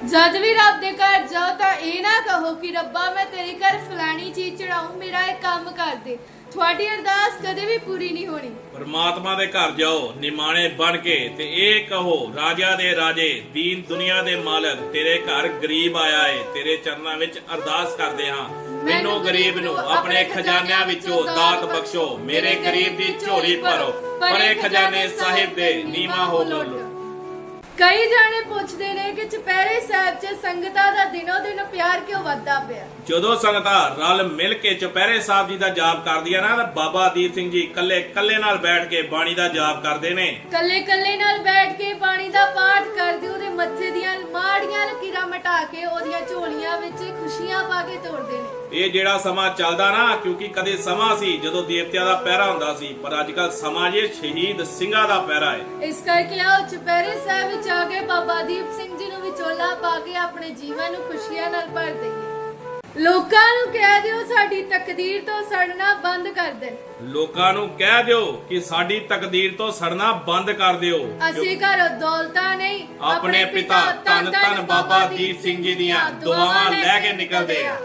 ਜਦ ਵੀ ਰੱਬ ਦੇ ਘਰ ਜਾਓ ਤਾਂ ਇਹ ਨਾ ਕਹੋ ਕਿ ਰੱਬਾ ਮੈਂ ਤੇਰੇ ਘਰ ਫਲਾਣੀ ਚੀਜ਼ ਚੜਾਉਂ ਮੇਰਾ ਇਹ ਕੰਮ ਕਰ ਦੇ। ਤੁਹਾਡੀ ਅਰਦਾਸ ਕਦੇ ਵੀ ਪੂਰੀ ਨਹੀਂ ਹੋਣੀ। ਪਰਮਾਤਮਾ ਦੇ ਘਰ ਜਾਓ ਨਿਮਾਣੇ ਬਣ ਕੇ ਤੇ ਇਹ ਕਹੋ ਰਾਜਾ ਦੇ ਰਾਜੇ ਦੀਨ ਦੁਨੀਆ ਦੇ ਮਾਲਕ ਤੇਰੇ ਘਰ ਗਰੀਬ ਆਇਆ ਏ ਤੇਰੇ ਚਰਨਾਂ ਵਿੱਚ ਅਰਦਾਸ ਕਰਦੇ ਹਾਂ। ਮੈਨੂੰ ਗਰੀਬ ਨੂੰ ਆਪਣੇ ਖਜ਼ਾਨਿਆਂ ਵਿੱਚੋਂ ਦਾਤ ਬਖਸ਼ੋ ਮੇਰੇ ਗਰੀਬ ਦੀ ਝੋਲੀ ਭਰੋ ਪਰੇ ਖਜ਼ਾਨੇ ਸਾਹਿਬ ਦੇ ਨੀਵਾ ਹੋ ਬੋਲੋ ਕਈ ਜਾਣੇ ਪੁੱਛਦੇ ਨੇ ਕਿ ਚੁਪਹਿਰੇ ਸਾਹਿਬ 'ਚ ਸੰਗਤਾਂ ਦਾ ਦਿਨੋ ਦਿਨ ਪਿਆਰ ਕਿਉਂ ਵੱਧਦਾ ਪਿਆ? ਜਦੋਂ ਸੰਗਤਾਂ ਰਲ ਮਿਲ ਕੇ ਚੁਪਹਿਰੇ ਸਾਹਿਬ ਜੀ ਦਾ ਜਾਪ ਕਰਦੀਆਂ ਨਾ ਤਾਂ ਬਾਬਾ ਦੀਪ ਸਿੰਘ ਜੀ ਕੱਲੇ ਕੱਲੇ ਨਾਲ ਬੈਠ ਕੇ ਬਾਣੀ ਦਾ ਜਾਪ ਕਰਦੇ ਨੇ। ਕੱਲੇ ਕੱਲੇ ਨਾਲ ਬੈਠ ਕੇ ਕੇ ਉਹਦੀਆਂ ਝੋਲੀਆਂ ਵਿੱਚ ਖੁਸ਼ੀਆਂ ਪਾ ਕੇ ਤੋੜਦੇ ਨੇ। ਇਹ ਜਿਹੜਾ ਸਮਾਂ ਚੱਲਦਾ ਨਾ ਕਿਉਂਕਿ ਕਦੇ ਸਮਾਂ ਸੀ ਜਦੋਂ ਦੇਵਤਿਆਂ ਦਾ ਪਹਿਰਾ ਹੁੰਦਾ ਸੀ ਪਰ ਅੱਜ ਕੱਲ ਸਮਾਂ ਜੇ ਸ਼ਹੀਦ ਸਿੰਘਾਂ ਦਾ ਪਹਿਰਾ ਹੈ। ਇਸ ਕਰਕੇ ਆਓ ਚੁਪਹਿਰੇ ਸਾਹਿਬ ਵਿੱਚ ਆ ਕੇ ਬਾਬਾ ਦੀਪ ਸਿੰਘ ਜੀ ਨੂੰ ਵਿਚੋਲਾ ਪਾ ਕੇ ਆਪਣੇ ਜੀਵਨ ਨੂੰ ਖੁਸ਼ੀਆਂ ਨਾਲ ਭਰ ਦਈਏ। ਲੋਕਾਂ ਨੂੰ ਕਹਿ ਦਿਓ ਸਾਡੀ ਤਕਦੀਰ ਤੋਂ ਸੜਨਾ ਬੰਦ ਕਰ ਦੇਣ ਲੋਕਾਂ ਨੂੰ ਕਹਿ ਦਿਓ ਕਿ ਸਾਡੀ ਤਕਦੀਰ ਤੋਂ ਸੜਨਾ ਬੰਦ ਕਰ ਦਿਓ। ਅਸੀਂ ਘਰੋਂ ਦੌਲਤਾਂ ਨਹੀਂ ਆਪਣੇ ਪਿਤਾ ਧੰਨ ਧੰਨ ਬਾਬਾ ਦੀਪ ਸਿੰਘ ਜੀ ਦੀਆਂ ਦੁਆਵਾਂ ਲੈ ਕੇ ਨਿਕਲਦੇ ਆ।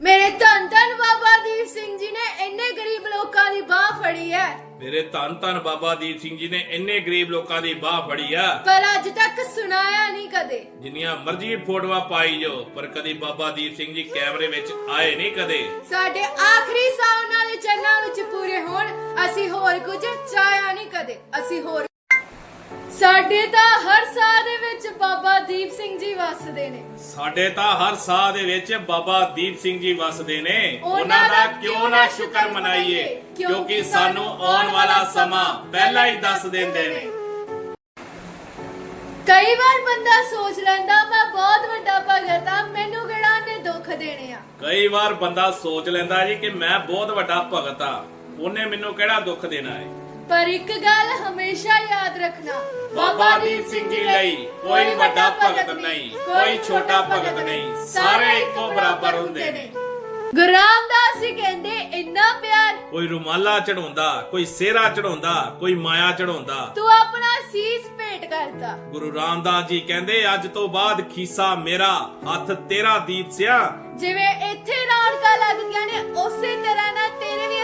ਮੇਰੇ ਧੰਨ ਧੰਨ ਬਾਬਾ ਦੀਪ ਸਿੰਘ ਜੀ ਨੇ ਇੰਨੇ ਗਰੀਬ ਲੋਕਾਂ ਦੀ ਬਾਹ ਫੜੀ ਹੈ। ਮੇਰੇ ਧੰਨ ਧੰਨ ਬਾਬਾ ਦੀਪ ਸਿੰਘ ਜੀ ਨੇ ਇੰਨੇ ਗਰੀਬ ਲੋਕਾਂ ਦੀ ਬਾਹ ਫੜੀ ਆ ਪਰ ਅੱਜ ਤੱਕ ਸੁਣਾਇਆ ਨਹੀਂ ਕਦੇ। ਜਿੰਨੀਆਂ ਮਰਜ਼ੀ ਫੋਟੋਆਂ ਪਾਈ ਜੋ ਪਰ ਕਦੀ ਬਾਬਾ ਦੀਪ ਸਿੰਘ ਜੀ ਕੈਮਰੇ ਵਿੱਚ ਆਏ ਨਹੀਂ ਕਦੇ। ਸਾਡੇ ਆਖਰੀ ਸਾਹ ਉਹਨਾਂ ਦੇ ਵਿੱਚ ਪੂਰੇ ਹੋਣ ਅਸੀਂ ਹੋਰ ਕੁਝ ਚਾਹਿਆ ਨਹੀਂ ਕਦੇ। ਅਸੀਂ ਹੋਰ ਸਾਡੇ ਤਾਂ ਹਰ ਸਾਹ ਦੇ ਵਿੱਚ ਬਾਬਾ ਦੀਪ ਸਿੰਘ ਜੀ ਵਸਦੇ ਨੇ। ਸਾਡੇ ਤਾਂ ਹਰ ਸਾਹ ਦੇ ਵਿੱਚ ਬਾਬਾ ਦੀਪ ਸਿੰਘ ਜੀ ਵਸਦੇ ਨੇ। ਉਹਨਾਂ ਦਾ ਕਿਉਂ ਨਾ ਸ਼ੁਕਰ ਮਨਾਈਏ? ਕਿਉਂਕਿ ਸਾਨੂੰ ਆਉਣ ਵਾਲਾ ਸਮਾਂ ਪਹਿਲਾਂ ਹੀ ਦੱਸ ਦਿੰਦੇ ਨੇ। ਕਈ ਵਾਰ ਬੰਦਾ ਸੋਚ ਲੈਂਦਾ ਮੈਂ ਬਹੁਤ ਵੱਡਾ ਭਗਤ ਆ ਮੈਨੂੰ ਕਿਹੜਾ ਨੇ ਦੁੱਖ ਦੇਣੇ ਆ? ਕਈ ਵਾਰ ਬੰਦਾ ਸੋਚ ਲੈਂਦਾ ਜੀ ਕਿ ਮੈਂ ਬਹੁਤ ਵੱਡਾ ਭਗਤ ਆ ਉਹਨੇ ਮੈਨੂੰ ਕਿਹੜਾ ਦੁੱਖ ਦੇਣਾ ਹੈ? ਪਰ ਇੱਕ ਗੱਲ ਹਮੇਸ਼ਾ ਯਾਦ ਰੱਖਣਾ ਬਾਬਾ ਦੀਪ ਸਿੰਘ ਜੀ ਲਈ ਕੋਈ ਵੱਡਾ ਭਗਤ ਨਹੀਂ ਕੋਈ ਛੋਟਾ ਭਗਤ ਨਹੀਂ ਸਾਰੇ ਇੱਕੋ ਬਰਾਬਰ ਹੁੰਦੇ ਨੇ। ਗੁਰੂ ਰਾਮਦਾਸ ਜੀ ਕਹਿੰਦੇ ਇੰਨਾ ਪਿਆਰ ਕੋਈ ਰੁਮਾਲਾ ਚੜਾਉਂਦਾ ਕੋਈ ਸਿਹਰਾ ਚੜਾਉਂਦਾ ਕੋਈ ਮਾਇਆ ਚੜਾਉਂਦਾ ਤੂੰ ਆਪਣਾ ਸੀਸ ਭੇਟ ਕਰਤਾ। ਗੁਰੂ ਰਾਮਦਾਸ ਜੀ ਕਹਿੰਦੇ ਅੱਜ ਤੋਂ ਬਾਅਦ ਖੀਸਾ ਮੇਰਾ ਹੱਥ ਤੇਰਾ ਦੀਪ ਸਿਆ। ਜਿਵੇਂ ਇੱਥੇ ਰੌਣਕਾਂ ਲੱਗਦੀਆਂ ਨੇ ਉਸੇ ਤਰ੍ਹਾਂ ਨਾਲ ਤੇਰੇ ਵੀ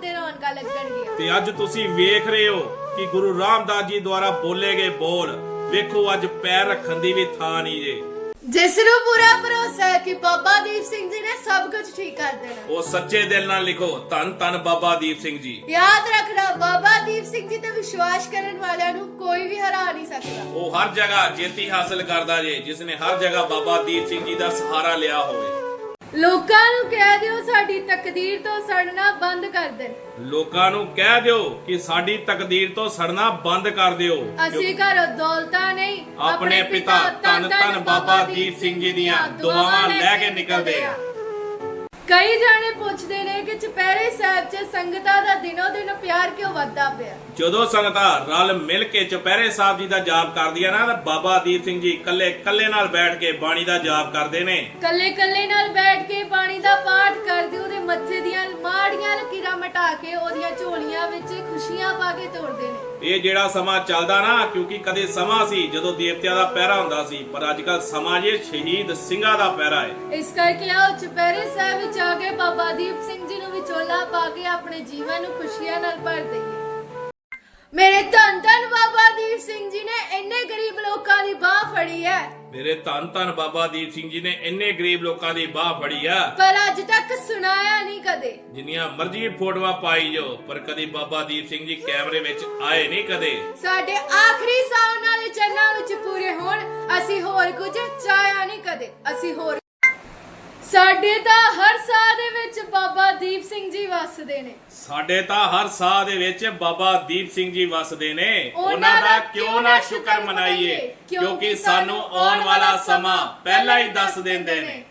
ਤੇ ਰੌਣਕਾਂ ਲੱਗਣਗੀਆਂ। ਤੇ ਅੱਜ ਤੁਸੀਂ ਵੇਖ ਰਹੇ ਹੋ ਕਿ ਗੁਰੂ ਰਾਮਦਾਸ ਜੀ ਦੁਆਰਾ ਬੋਲੇ ਗਏ ਬੋਲ ਵੇਖੋ ਅੱਜ ਪੈਰ ਰੱਖਣ ਦੀ ਵੀ ਥਾਂ ਨਹੀਂ ਜੇ। ਜਿਸ ਨੂੰ ਪੂਰਾ ਭਰੋਸਾ ਹੈ ਕਿ ਬਾਬਾ ਦੀਪ ਸਿੰਘ ਜੀ ਨੇ ਸਭ ਕੁਝ ਠੀਕ ਕਰ ਦੇਣਾ। ਉਹ ਸੱਚੇ ਦਿਲ ਨਾਲ ਲਿਖੋ ਧੰਨ ਧੰਨ ਬਾਬਾ ਦੀਪ ਸਿੰਘ ਜੀ। ਯਾਦ ਰੱਖਣਾ ਬਾਬਾ ਦੀਪ ਸਿੰਘ ਜੀ ਤੇ ਵਿਸ਼ਵਾਸ ਕਰਨ ਵਾਲਿਆਂ ਨੂੰ ਕੋਈ ਵੀ ਹਰਾ ਨਹੀਂ ਸਕਦਾ। ਉਹ ਹਰ ਜਗ੍ਹਾ ਜੇਤੀ ਹਾਸਲ ਕਰਦਾ ਜੇ ਜਿਸ ਨੇ ਹਰ ਜਗ੍ਹਾ ਬਾਬਾ ਦੀਪ ਸਿੰਘ ਜੀ ਦਾ ਸਹਾਰਾ ਲਿਆ ਹੋਵੇ। ਲੋਕਾਂ ਨੂੰ ਕਹਿ ਦਿਓ ਸਾਡੀ ਤਕਦੀਰ ਤੋਂ ਸੜਨਾ ਬੰਦ ਕਰ ਦੇਣ ਲੋਕਾਂ ਨੂੰ ਕਹਿ ਦਿਓ ਕਿ ਸਾਡੀ ਤਕਦੀਰ ਤੋਂ ਸੜਨਾ ਬੰਦ ਕਰ ਦਿਓ। ਅਸੀਂ ਘਰੋਂ ਦੌਲਤਾਂ ਨਹੀਂ ਆਪਣੇ ਪਿਤਾ ਧੰਨ ਧੰਨ ਬਾਬਾ ਦੀਪ ਸਿੰਘ ਜੀ ਦੀਆਂ ਦੁਆਵਾਂ ਲੈ ਕੇ ਨਿਕਲਦੇ ਆ। ਕਈ ਜਾਣੇ ਪੁੱਛਦੇ ਨੇ ਕਿ ਚੁਪਹਿਰੇ ਸਾਹਿਬ 'ਚ ਸੰਗਤਾਂ ਦਾ ਦਿਨੋ ਦਿਨ ਪਿਆਰ ਕਿਉਂ ਵੱਧਦਾ ਪਿਆ? ਜਦੋਂ ਸੰਗਤਾਂ ਰਲ ਮਿਲ ਕੇ ਚੁਪਹਿਰੇ ਸਾਹਿਬ ਜੀ ਦਾ ਜਾਪ ਕਰਦੀਆਂ ਨਾ ਤਾਂ ਬਾਬਾ ਦੀਪ ਸਿੰਘ ਜੀ ਕੱਲੇ ਕੱਲੇ ਨਾਲ ਬੈਠ ਕੇ ਬਾਣੀ ਦਾ ਜਾਪ ਕਰਦੇ ਨੇ। ਕੱਲੇ ਕੱਲੇ ਨਾਲ ਬੈਠ ਕੇ ਮਟਾ ਕੇ ਉਹਦੀਆਂ ਝੋਲੀਆਂ ਵਿੱਚ ਖੁਸ਼ੀਆਂ ਪਾ ਕੇ ਤੋੜਦੇ ਨੇ। ਇਹ ਜਿਹੜਾ ਸਮਾਂ ਚੱਲਦਾ ਨਾ ਕਿਉਂਕਿ ਕਦੇ ਸਮਾਂ ਸੀ ਜਦੋਂ ਦੇਵਤਿਆਂ ਦਾ ਪਹਿਰਾ ਹੁੰਦਾ ਸੀ ਪਰ ਅੱਜ ਕੱਲ ਸਮਾਂ ਜੇ ਸ਼ਹੀਦ ਸਿੰਘਾਂ ਦਾ ਪਹਿਰਾ ਹੈ। ਇਸ ਕਰਕੇ ਆਓ ਚੁਪਹਿਰੇ ਸਾਹਿਬ ਵਿੱਚ ਆ ਕੇ ਬਾਬਾ ਦੀਪ ਸਿੰਘ ਜੀ ਨੂੰ ਵਿਚੋਲਾ ਪਾ ਕੇ ਆਪਣੇ ਜੀਵਨ ਨੂੰ ਖੁਸ਼ੀਆਂ ਨਾਲ ਭਰ ਦਈਏ। ਮੇਰੇ ਧੰਨ ਧੰਨ ਬਾਬਾ ਦੀਪ ਸਿੰਘ ਜੀ ਨੇ ਇੰਨੇ ਗਰੀਬ ਲੋਕਾਂ ਦੀ ਬਾਹ ਫੜੀ ਹੈ ਮੇਰੇ ਧੰਨ ਧੰਨ ਬਾਬਾ ਦੀਪ ਸਿੰਘ ਜੀ ਨੇ ਇੰਨੇ ਗਰੀਬ ਲੋਕਾਂ ਦੀ ਬਾਹ ਫੜੀ ਆ ਪਰ ਅੱਜ ਤੱਕ ਸੁਣਾਇਆ ਨਹੀਂ ਕਦੇ। ਜਿੰਨੀਆਂ ਮਰਜ਼ੀ ਫੋਟੋਆਂ ਪਾਈ ਜੋ ਪਰ ਕਦੀ ਬਾਬਾ ਦੀਪ ਸਿੰਘ ਜੀ ਕੈਮਰੇ ਵਿੱਚ ਆਏ ਨਹੀਂ ਕਦੇ। ਸਾਡੇ ਆਖਰੀ ਸਾਹ ਉਹਨਾਂ ਦੇ ਚਰਨਾਂ ਵਿੱਚ ਪੂਰੇ ਹੋਣ ਅਸੀਂ ਹੋਰ ਕੁਝ ਚਾਹਿਆ ਨਹੀਂ ਕਦੇ। ਅਸੀਂ ਹੋਰ ਸਾਡੇ ਤਾਂ ਹਰ ਸਾਹ ਦੇ ਵਿੱਚ ਬਾਬਾ ਦੀਪ ਸਿੰਘ ਜੀ ਵਸਦੇ ਨੇ। ਸਾਡੇ ਤਾਂ ਹਰ ਸਾਹ ਦੇ ਵਿੱਚ ਬਾਬਾ ਦੀਪ ਸਿੰਘ ਜੀ ਵਸਦੇ ਨੇ। ਉਹਨਾਂ ਦਾ ਕਿਉਂ ਨਾ ਸ਼ੁਕਰ ਮਨਾਈਏ? ਕਿਉਂਕਿ ਸਾਨੂੰ ਆਉਣ ਵਾਲਾ ਸਮਾਂ ਪਹਿਲਾਂ ਹੀ ਦੱਸ ਦਿੰਦੇ ਨੇ।